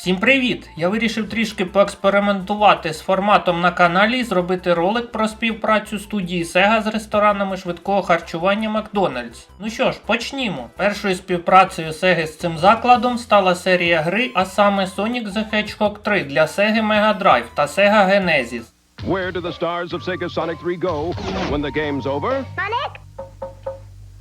Всім привіт! Я вирішив трішки поекспериментувати з форматом на каналі і зробити ролик про співпрацю студії Sega з ресторанами швидкого харчування Макдональдс. Ну що ж, почнімо. Першою співпрацею Sega з цим закладом стала серія гри, а саме Sonic the Hedgehog 3 для Sega Mega Drive та Sega Genesis. Where do the stars of Sega Sonic 3 go when the game's over? Sonic?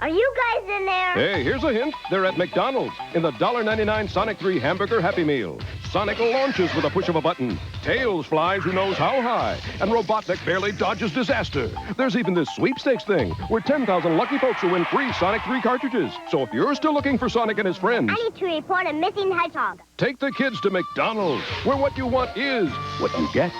Are you guys in there? Hey, here's a hint. They're at McDonald's in the $1.99 Sonic 3 Hamburger Happy Meal. Sonic launches with a push of a button. Tails flies who knows how high. And Robotnik barely dodges disaster. There's even this sweepstakes thing where 10,000 lucky folks will win free Sonic 3 cartridges. So if you're still looking for Sonic and his friends, I need to report a missing hedgehog. take the kids to McDonald's, where what you want is what you get.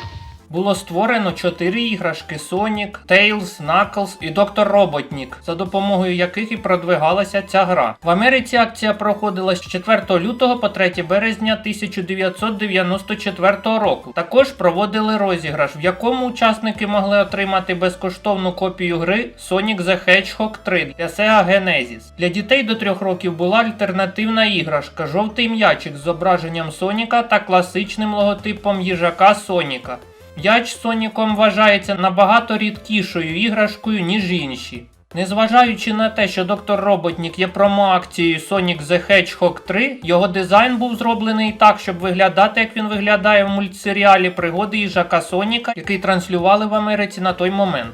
Було створено чотири іграшки Sonic, Tails, Knuckles і Доктор Роботнік, за допомогою яких і продвигалася ця гра. В Америці акція проходила з 4 лютого по 3 березня 1994 року. Також проводили розіграш, в якому учасники могли отримати безкоштовну копію гри Sonic the Hedgehog 3 для Sega Genesis. Для дітей до 3 років була альтернативна іграшка, жовтий м'ячик з зображенням Соніка та класичним логотипом їжака Соніка. М'яч Соніком вважається набагато рідкішою іграшкою, ніж інші. Незважаючи на те, що доктор Роботнік є промо-акцією Sonic the Hedgehog 3, його дизайн був зроблений так, щоб виглядати, як він виглядає в мультсеріалі Пригоди їжака Соніка, який транслювали в Америці на той момент.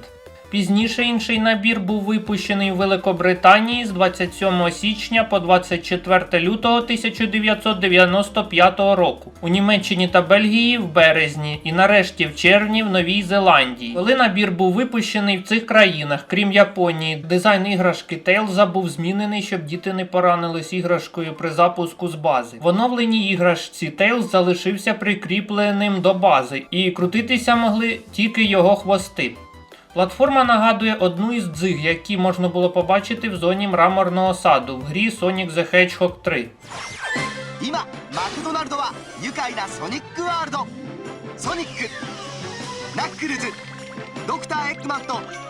Пізніше інший набір був випущений у Великобританії з 27 січня по 24 лютого 1995 року, у Німеччині та Бельгії в березні і нарешті в червні в Новій Зеландії. Коли набір був випущений в цих країнах, крім Японії, дизайн іграшки Тейлза був змінений, щоб діти не поранились іграшкою при запуску з бази. В оновленій іграшці Тейлз залишився прикріпленим до бази, і крутитися могли тільки його хвости. Платформа нагадує одну із дзиг, які можна було побачити в зоні мраморного саду в грі Sonic the Hedgehog 3. Доктор Екман,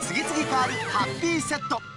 次々変わるハッピーセット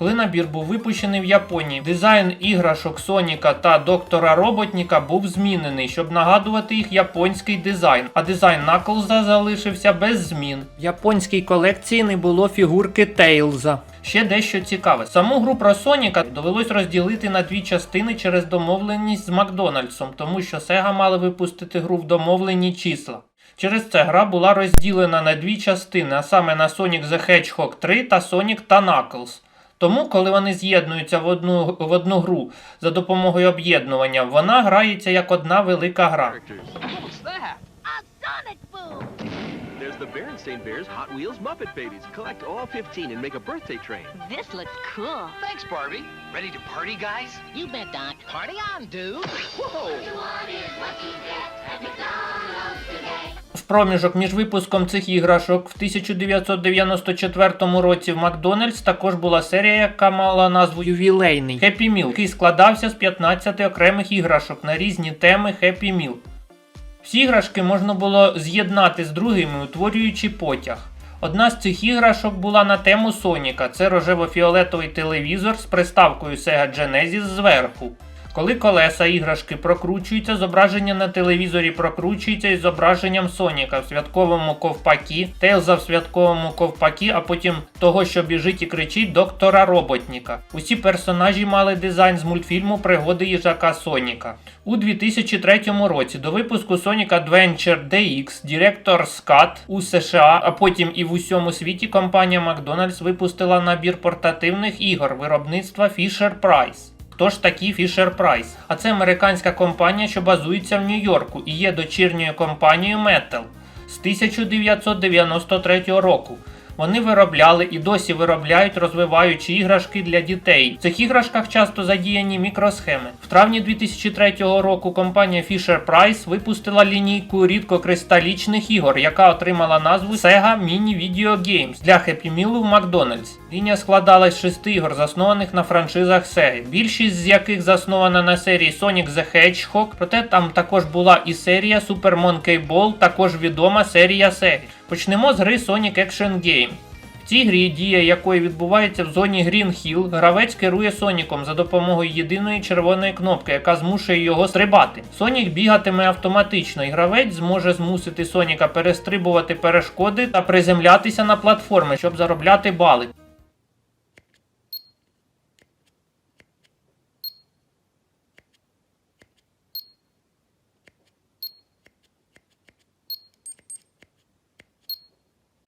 коли набір був випущений в Японії, дизайн іграшок Соніка та доктора Роботніка був змінений, щоб нагадувати їх японський дизайн. А дизайн Наклза залишився без змін. В японській колекції не було фігурки Тейлза. Ще дещо цікаве. Саму гру про Соніка довелось розділити на дві частини через домовленість з Макдональдсом, тому що Sega мали випустити гру в домовлені числа. Через це гра була розділена на дві частини, а саме на Sonic the Hedgehog 3 та Sonic та Knuckles. Тому, коли вони з'єднуються в одну, в одну гру за допомогою об'єднування, вона грається як одна велика гра. There's the Berenstain Bears Hot Wheels Muppet Babies. Collect all 15 and make a birthday train. This looks cool. Thanks, Barbie. Ready to party, guys? You bet, Doc. Party on, dude. Whoa! В проміжок між випуском цих іграшок в 1994 році в Макдональдс також була серія, яка мала назву Ювілейний Happy Meal, який складався з 15 окремих іграшок на різні теми Happy Meal. Всі іграшки можна було з'єднати з другими, утворюючи потяг. Одна з цих іграшок була на тему Соніка. Це рожево-фіолетовий телевізор з приставкою Sega Genesis зверху. Коли колеса іграшки прокручуються, зображення на телевізорі прокручується із зображенням Соніка в святковому ковпакі, Тейлза в святковому ковпакі, а потім того, що біжить і кричить доктора Роботніка. Усі персонажі мали дизайн з мультфільму Пригоди їжака Соніка. У 2003 році до випуску Sonic Adventure DX Director Scott у США, а потім і в усьому світі компанія McDonald's випустила набір портативних ігор виробництва Fisher Price. Хто ж такі Fisher Price? А це американська компанія, що базується в Нью-Йорку і є дочірньою компанією Metal з 1993 року. Вони виробляли і досі виробляють розвиваючі іграшки для дітей. В цих іграшках часто задіяні мікросхеми. В травні 2003 року компанія Fisher Price випустила лінійку рідкокристалічних ігор, яка отримала назву Sega Mini Video Games для Happy Meal в Макдональдс. Лінія складалась з шести ігор, заснованих на франшизах Sega, більшість з яких заснована на серії Sonic the Hedgehog, проте там також була і серія Super Monkey Ball, також відома серія Sega. Почнемо з гри Sonic Action Game. В цій грі, дія якої відбувається в зоні Green Hill, гравець керує Соніком за допомогою єдиної червоної кнопки, яка змушує його стрибати. Сонік бігатиме автоматично, і гравець зможе змусити Соніка перестрибувати перешкоди та приземлятися на платформи, щоб заробляти бали.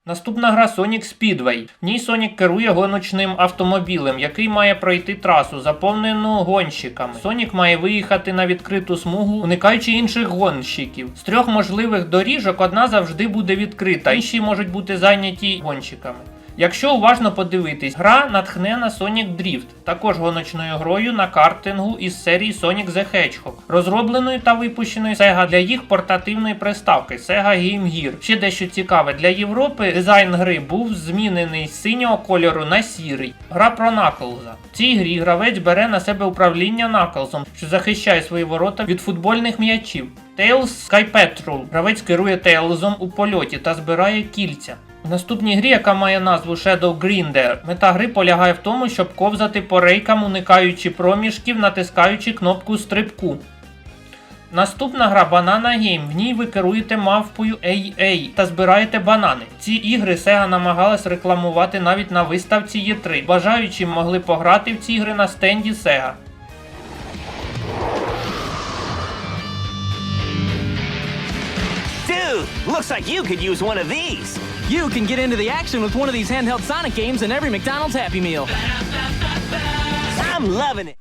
Наступна гра Sonic Speedway. В ній Сонік керує гоночним автомобілем, який має пройти трасу, заповнену гонщиками. Сонік має виїхати на відкриту смугу, уникаючи інших гонщиків. З трьох можливих доріжок одна завжди буде відкрита, інші можуть бути зайняті гонщиками. Якщо уважно подивитись, гра натхнена Sonic Drift, також гоночною грою на картингу із серії Sonic the Hedgehog, розробленою та випущеною Sega для їх портативної приставки Sega Game Gear. Ще дещо цікаве для Європи. Дизайн гри був змінений з синього кольору на сірий. Гра про Наклза. В цій грі гравець бере на себе управління Наклзом, що захищає свої ворота від футбольних м'ячів. Tails Sky Patrol. Гравець керує Тейлзом у польоті та збирає кільця. В наступній грі, яка має назву Shadow Grinder, мета гри полягає в тому, щоб ковзати по рейкам, уникаючи проміжків, натискаючи кнопку стрибку. Наступна гра Banana Game. В ній ви керуєте мавпою AA та збираєте банани. Ці ігри Sega намагалась рекламувати навіть на виставці E3. Бажаючі могли пограти в ці ігри на стенді Sega. Dude, looks like you could use one of these. You can get into the action with one of these handheld Sonic games in every McDonald's Happy Meal.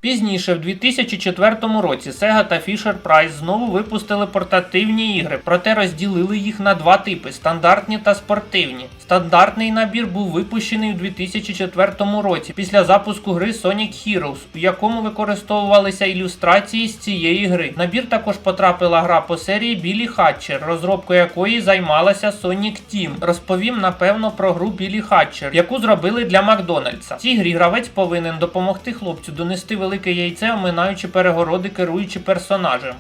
Пізніше, в 2004 році, Sega та Fisher Price знову випустили портативні ігри, проте розділили їх на два типи: стандартні та спортивні. Стандартний набір був випущений у 2004 році після запуску гри Sonic Heroes, у якому використовувалися ілюстрації з цієї гри. Набір також потрапила гра по серії Білі Хатчер, розробкою якої займалася Sonic Team. Розповім напевно про гру Білі Хатчер, яку зробили для Макдональдса. В цій грі гравець повинен допомогти хлопцю донести велике яйце, оминаючи перегороди, керуючи персонажем.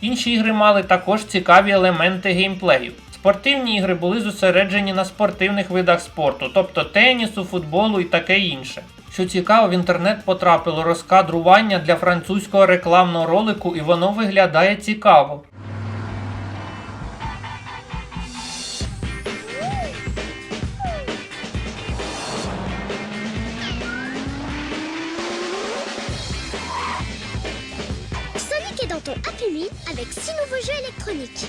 Інші ігри мали також цікаві елементи геймплею. Спортивні ігри були зосереджені на спортивних видах спорту, тобто тенісу, футболу і таке інше. Що цікаво, в інтернет потрапило розкадрування для французького рекламного ролику, і воно виглядає цікаво. Happy avec 6 nouveaux jeux électroniques.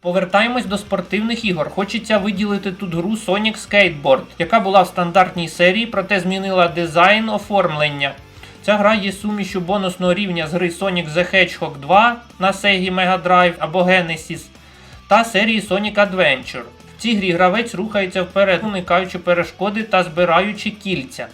Повертаємось до спортивних ігор. Хочеться виділити тут гру Sonic Skateboard, яка була в стандартній серії, проте змінила дизайн оформлення. Ця гра є сумішю бонусного рівня з гри Sonic the Hedgehog 2 на Sega Mega Drive або Genesis та серії Sonic Adventure. В цій грі гравець рухається вперед, уникаючи перешкоди та збираючи кільця.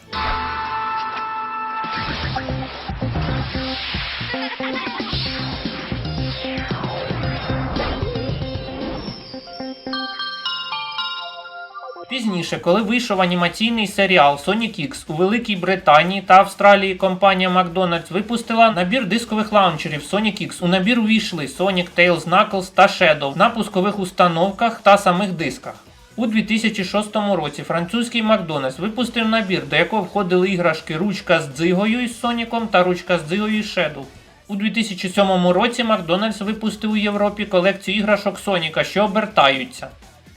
Пізніше, коли вийшов анімаційний серіал Sonic X у Великій Британії та Австралії, компанія McDonald's випустила набір дискових лаунчерів Sonic X. У набір увійшли Sonic, Tails, Knuckles та Shadow на пускових установках та самих дисках. У 2006 році французький Макдональдс випустив набір, до якого входили іграшки ручка з дзигою із Соніком та ручка з дзигою із Shadow. У 2007 році Макдональдс випустив у Європі колекцію іграшок Соніка, що обертаються.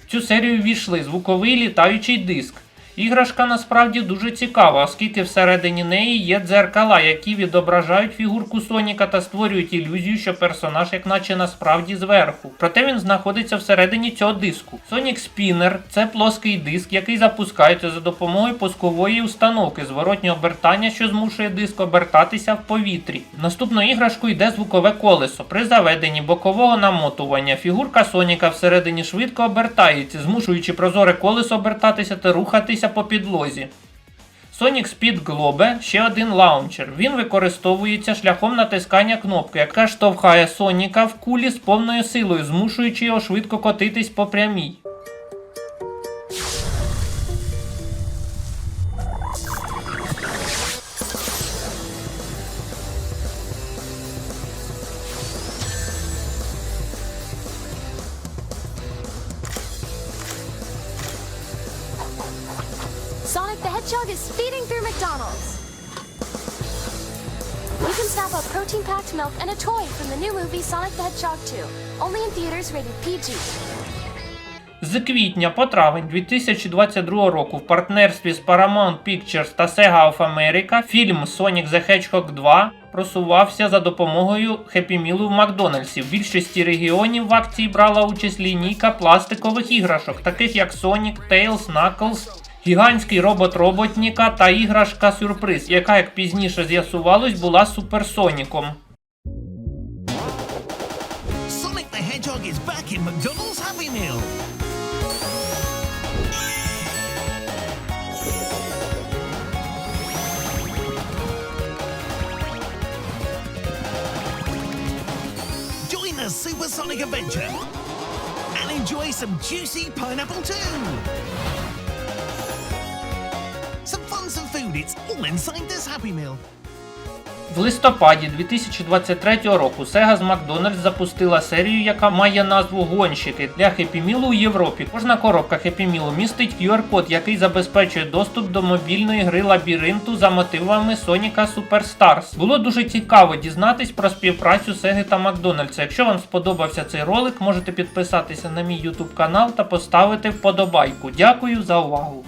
В цю серію ввійшли звуковий літаючий диск. Іграшка насправді дуже цікава, оскільки всередині неї є дзеркала, які відображають фігурку Соніка та створюють ілюзію, що персонаж як наче насправді зверху. Проте він знаходиться всередині цього диску. Sonic Spinner – це плоский диск, який запускається за допомогою пускової установки зворотнього обертання, що змушує диск обертатися в повітрі. Наступною іграшкою йде звукове колесо. При заведенні бокового намотування фігурка Соніка всередині швидко обертається, змушуючи прозоре колесо обертатися та рухатися по підлозі. Sonic Speed Globe – ще один лаунчер. Він використовується шляхом натискання кнопки, яка штовхає Соніка в кулі з повною силою, змушуючи його швидко котитись по прямій. Hedgehog is speeding through McDonald's. You can snap up protein-packed milk and a toy from the new movie Sonic the Hedgehog 2. Only in theaters rated PG. З квітня по травень 2022 року в партнерстві з Paramount Pictures та Sega of America фільм Sonic the Hedgehog 2 просувався за допомогою Happy в Макдональдсі. В більшості регіонів в акції брала участь лінійка пластикових іграшок, таких як Sonic, Tails, Knuckles, гігантський робот роботніка та іграшка Сюрприз, яка, як пізніше з'ясувалось, була суперсоніком. Sonic the Hedgehog is back in McDonald's Happy Meal. Join the supersonic adventure and enjoy some juicy pineapple too. В листопаді 2023 року Sega з Макдональдс запустила серію, яка має назву Гонщики для Meal у Європі. Кожна коробка Meal містить QR-код, який забезпечує доступ до мобільної гри лабіринту за мотивами Соніка Superstars. Було дуже цікаво дізнатись про співпрацю Sega та Макдональдса. Якщо вам сподобався цей ролик, можете підписатися на мій YouTube канал та поставити вподобайку. Дякую за увагу!